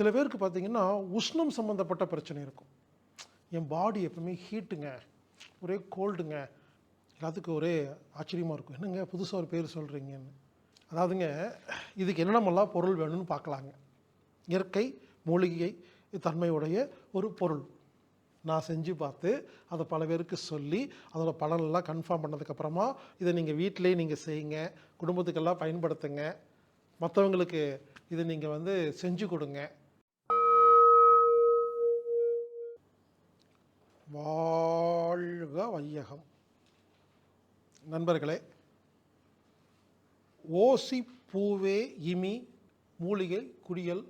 சில பேருக்கு பார்த்தீங்கன்னா உஷ்ணம் சம்மந்தப்பட்ட பிரச்சனை இருக்கும். என் பாடி எப்பவுமே ஹீட்டுங்க ஒரே கோல்டுங்க எல்லாத்துக்கும் ஒரே ஆச்சரியமாக இருக்கும். என்னங்க புதுசாக ஒரு பேர் சொல்கிறீங்கன்னு அதாவதுங்க இதுக்கு என்னென்னமெல்லாம் பொருள் வேணும்னு பார்க்கலாங்க. இயற்கை மூலிகை தன்மையுடைய ஒரு பொருள். நான் செஞ்சு பார்த்து அதை பல பேருக்கு சொல்லி அதோடய பலனெல்லாம் கன்ஃபார்ம் பண்ணதுக்கப்புறமா இதை நீங்கள் வீட்டிலேயே நீங்கள் செய்யுங்க. குடும்பத்துக்கெல்லாம் பயன்படுத்துங்க. மற்றவங்களுக்கு இதை நீங்கள் வந்து செஞ்சு கொடுங்க. வாழ்க வையகம். நண்பர்களே ஓசி பூவே இமி மூலிகை குடியல்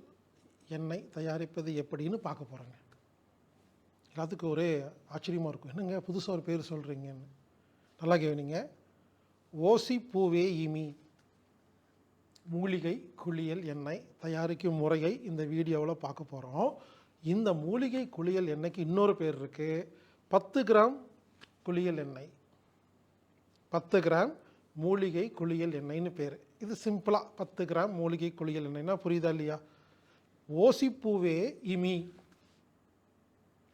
எண்ணெய் தயாரிப்பது எப்படின்னு பார்க்க போகிறோங்க எல்லாத்துக்கும் ஒரே ஆச்சரியமாக இருக்கும். என்னங்க புதுசாக ஒரு பேர் சொல்கிறீங்கன்னு நல்லா கேவனிங்க ஓசி பூவே இமி மூலிகை குளியல் எண்ணெய் தயாரிக்கும் முறையை இந்த வீடியோவில் பார்க்க போகிறோம் இந்த மூலிகை குளியல் எண்ணெய்க்கு இன்னொரு பேர் இருக்குது பத்து கிராம் குளியல் எண்ணெய். பத்து கிராம் மூலிகை குளியல் எண்ணெய்னு பேர். இது சிம்பிளாக பத்து கிராம் மூலிகை குளியல் எண்ணெய்னா புரியுதா இல்லையா? ஓசிப்பூவே இமி.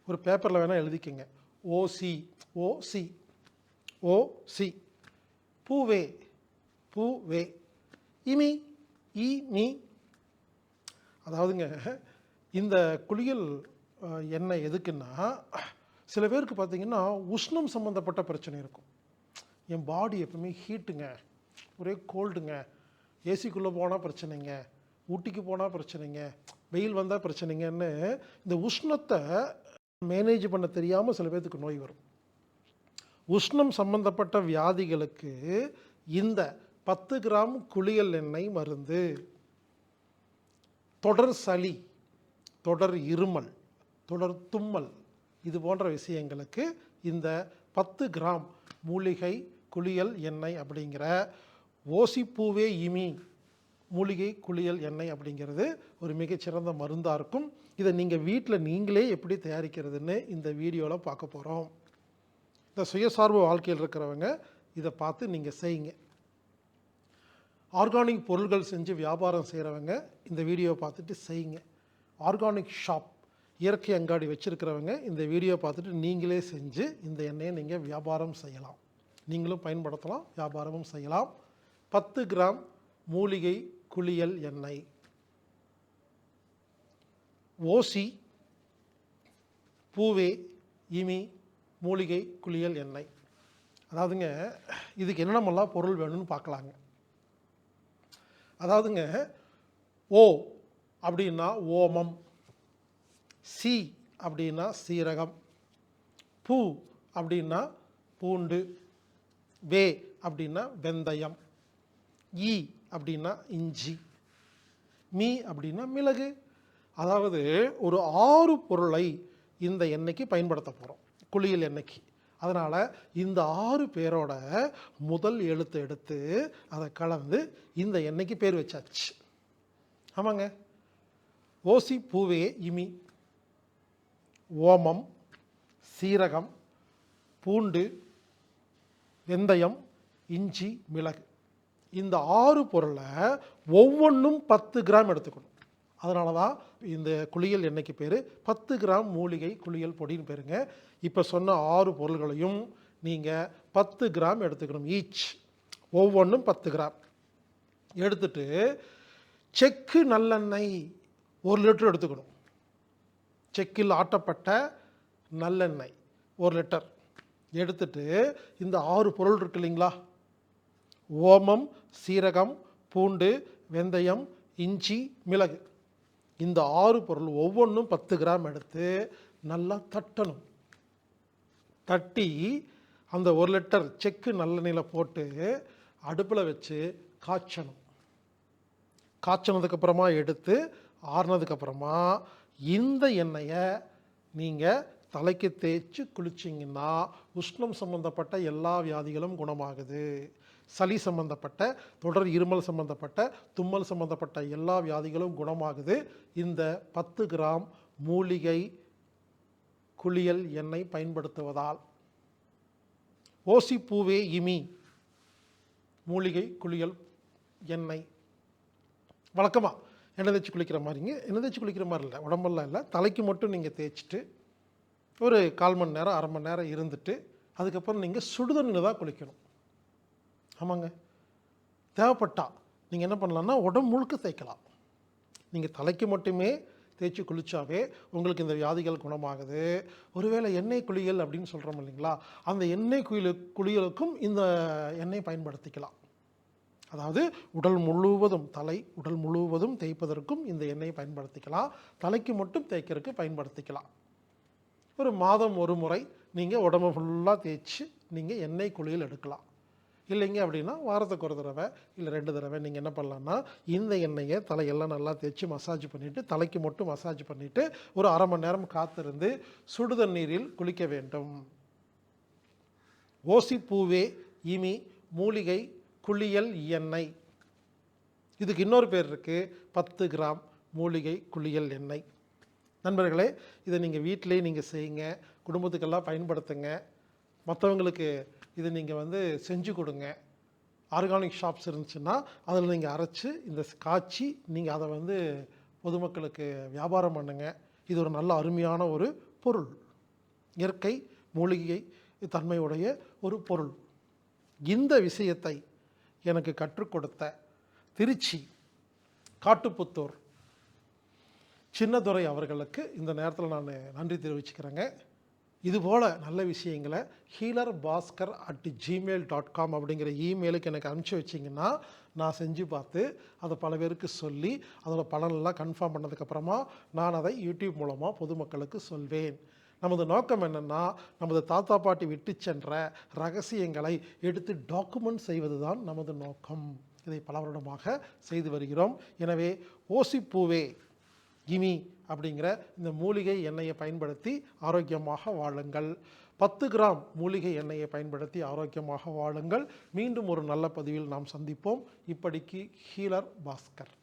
ஒரு பேப்பரில் வேணால் எழுதிக்கங்க. ஓசி ஓசி ஓசி. பூவே பூவே. இமி இ அதாவதுங்க இந்த குளியல் எண்ணெய் எதுக்குன்னா சில பேருக்கு பார்த்தீங்கன்னா உஷ்ணம் சம்மந்தப்பட்ட பிரச்சனை இருக்கும். என் பாடி எப்பவுமே ஹீட்டுங்க ஒரே கோல்டுங்க ஏசிக்குள்ளே போனால் பிரச்சனைங்க. ஊட்டிக்கு போனால் பிரச்சனைங்க. வெயில் வந்தால் பிரச்சனைங்கன்னு இந்த உஷ்ணத்தை மேனேஜ் பண்ண தெரியாமல் சில பேர்த்துக்கு நோய் வரும். உஷ்ணம் சம்பந்தப்பட்ட வியாதிகளுக்கு இந்த பத்து கிராம் குளியல் எண்ணெய் மருந்து தொடர் சளி தொடர் இருமல் தொடர் தும்மல் இது போன்ற விஷயங்களுக்கு இந்த பத்து கிராம் மூலிகை குளியல் எண்ணெய் அப்படிங்கிற ஓசிப்பூவே இமி மூலிகை குளியல் எண்ணெய் அப்படிங்கிறது ஒரு மிகச்சிறந்த மருந்தாக இருக்கும். இதை நீங்கள் வீட்டில் நீங்களே எப்படி தயாரிக்கிறதுன்னு இந்த வீடியோவில் பார்க்க போகிறோம் இந்த சுயசார்பு வாழ்க்கையில் இருக்கிறவங்க இதை பார்த்து நீங்கள் செய்யுங்க. ஆர்கானிக் பொருள்கள் செஞ்சு வியாபாரம் செய்கிறவங்க இந்த வீடியோவை பார்த்துட்டு செய்யுங்க. ஆர்கானிக் ஷாப் இயற்கை அங்காடி வச்சுருக்கிறவங்க இந்த வீடியோ பார்த்துட்டு நீங்களே செஞ்சு இந்த எண்ணெயை நீங்கள் வியாபாரம் செய்யலாம். நீங்களும் பயன்படுத்தலாம் வியாபாரமும் செய்யலாம். பத்து கிராம் மூலிகை குளியல் எண்ணெய். ஓசி பூவே இமி மூலிகை குளியல் எண்ணெய். அதாவதுங்க இதுக்கு என்னென்னமெல்லாம் பொருள் வேணும்னு பார்க்கலாங்க. அதாவதுங்க ஓ அப்படின்னா ஓமம். சி அப்படின்னா சீரகம். பூ அப்படின்னா பூண்டு. வே அப்படின்னா வெந்தயம். ஈ அப்படின்னா இஞ்சி. மீ அப்படின்னா மிளகு. அதாவது ஒரு ஆறு பொருளை இந்த எண்ணெய்க்கு பயன்படுத்த போகிறோம் குளியல் எண்ணெய்க்கு. அதனால் இந்த ஆறு பேரோட முதல் எழுத்து எடுத்து அதை கலந்து இந்த எண்ணெய்க்கு பேர் வச்சாச்சு. ஆமாங்க. ஓசி பூவே இமி. ஓமம் சீரகம் பூண்டு வெந்தயம் இஞ்சி மிளகு. இந்த ஆறு பொருளை ஒவ்வொன்றும் பத்து கிராம் எடுத்துக்கணும். அதனால தான் இந்த குளியல் எண்ணெய்க்கு பேர்? பத்து கிராம் மூலிகை குளியல் பொடின்னு பேருங்க. இப்போ சொன்ன ஆறு பொருள்களையும் நீங்கள் பத்து கிராம் எடுத்துக்கணும் ஈச் ஒவ்வொன்றும் பத்து கிராம். எடுத்துட்டு செக்கு நல்லெண்ணெய் ஒரு லிட்டர் எடுத்துக்கணும். செக்கில் ஆட்டப்பட்ட நல்லெண்ணெய். ஒரு லிட்டர் எடுத்துட்டு இந்த ஆறு பொருள் இருக்கு இல்லைங்களா? ஓமம் சீரகம் பூண்டு வெந்தயம் இஞ்சி மிளகு. இந்த ஆறு பொருள் ஒவ்வொன்றும் பத்து கிராம் எடுத்து நல்லா தட்டணும். தட்டி அந்த ஒரு லிட்டர் செக்கு நல்லெண்ணெயில் போட்டு அடுப்பில் வச்சு காய்ச்சணும். காய்ச்சினதுக்கப்புறமா எடுத்து ஆறுனதுக்கப்புறமா இந்த எண்ணெயை நீங்கள் தலைக்கு தேய்ச்சி குளிச்சிங்கன்னா உஷ்ணம் சம்மந்தப்பட்ட எல்லா வியாதிகளும் குணமாகுது. சளி சம்பந்தப்பட்ட தொடர் இருமல் சம்பந்தப்பட்ட தும்மல் சம்பந்தப்பட்ட எல்லா வியாதிகளும் குணமாகுது. இந்த பத்து கிராம் மூலிகை குளியல் எண்ணெய் பயன்படுத்துவதால். ஓசி பூவே இமி மூலிகை குளியல் எண்ணெய். வழக்கமாக எண்ணெய் தேய்ச்சி குளிக்கிற மாதிரிங்க எண்ணெய் தேய்ச்சி குளிக்கிற மாதிரி இல்லை உடம்பெல்லாம் இல்லை. தலைக்கு மட்டும் நீங்கள் தேய்ச்சிட்டு ஒரு கால் மணி நேரம் அரை மணி நேரம் இருந்துட்டு அதுக்கப்புறம் நீங்கள் சுடுதண்ணில் தான் குளிக்கணும். ஆமாங்க. தேவைப்பட்டா நீங்கள் என்ன பண்ணலான்னா உடம்பு முழுக்க தேய்க்கலாம். நீங்கள் தலைக்கு மட்டுமே தேய்ச்சி குளித்தாவே உங்களுக்கு இந்த வியாதிகள் குணமாகுது. ஒருவேளை எண்ணெய் குளியல் அப்படின்னு சொல்கிறோம் இல்லைங்களா அந்த எண்ணெய் குளியல் குளியலுக்கும் இந்த எண்ணெய் பயன்படுத்திக்கலாம். அதாவது உடல் முழுவதும் தலை உடல் முழுவதும் தேய்ப்பதற்கும் இந்த எண்ணெயை பயன்படுத்திக்கலாம். தலைக்கு மட்டும் தேய்க்கிறதுக்கு பயன்படுத்திக்கலாம். ஒரு மாதம் ஒரு முறை நீங்கள் உடம்பு ஃபுல்லாக தேய்ச்சி நீங்கள் எண்ணெய் குளியல் எடுக்கலாம். இல்லைங்க அப்படின்னா வாரத்துக்கு ஒரு தடவை இல்லை ரெண்டு தடவை நீங்கள் என்ன பண்ணலான்னா இந்த எண்ணெயை தலையெல்லாம் நல்லா தேய்ச்சி மசாஜ் பண்ணிவிட்டு தலைக்கு மட்டும் மசாஜ் பண்ணிவிட்டு ஒரு அரை மணி நேரம் காத்திருந்து சுடு தண்ணீரில் குளிக்க வேண்டும். ஓசிப்பூவே இமி மூலிகை குளியல் எண்ணெய். இதுக்கு இன்னொரு பேர் இருக்குது பத்து கிராம் மூலிகை குளியல் எண்ணெய். நண்பர்களே இதை நீங்கள் வீட்டிலேயே நீங்கள் செய்யுங்க. குடும்பத்துக்கெல்லாம் பயன்படுத்துங்க. மற்றவங்களுக்கு இதை நீங்கள் வந்து செஞ்சு கொடுங்க. ஆர்கானிக் ஷாப்ஸ் இருந்துச்சுன்னா அதில் நீங்கள் அரைச்சி இந்த காய்ச்சி நீங்கள் அதை வந்து பொதுமக்களுக்கு வியாபாரம் பண்ணுங்க. இது ஒரு நல்ல அருமையான ஒரு பொருள். இயற்கை மூலிகை தன்மையுடைய ஒரு பொருள். இந்த விஷயத்தை எனக்கு கற்றுக் கொடுத்த திருச்சி காட்டுப்புத்தூர் சின்னதுரை அவர்களுக்கு இந்த நேரத்தில் நான் நன்றி தெரிவிச்சுக்கிறேங்க. இதுபோல் நல்ல விஷயங்களை healer Bhaskar at Gmail dot com அப்படிங்கிற இமெயிலுக்கு எனக்கு அனுப்பிச்சி வச்சிங்கன்னா நான் செஞ்சு பார்த்து அதை பல பேருக்கு சொல்லி அதோடய பலனெல்லாம் கன்ஃபார்ம் பண்ணதுக்கப்புறமா நான் அதை யூடியூப் மூலமாக பொதுமக்களுக்கு சொல்வேன். நமது நோக்கம் என்னென்னா நமது தாத்தா பாட்டி விட்டு சென்ற ரகசியங்களை எடுத்து டாக்குமெண்ட் செய்வது தான் நமது நோக்கம். இதை பல வருடமாக செய்து வருகிறோம். எனவே ஓசிப்பூவே கிமி அப்படிங்கிற இந்த மூலிகை எண்ணெயை பயன்படுத்தி ஆரோக்கியமாக வாழுங்கள். பத்து கிராம் மூலிகை எண்ணெயை பயன்படுத்தி ஆரோக்கியமாக வாழுங்கள். மீண்டும் ஒரு நல்ல பதிவில் நாம் சந்திப்போம். இப்படிக்கு ஹீலர் பாஸ்கர்.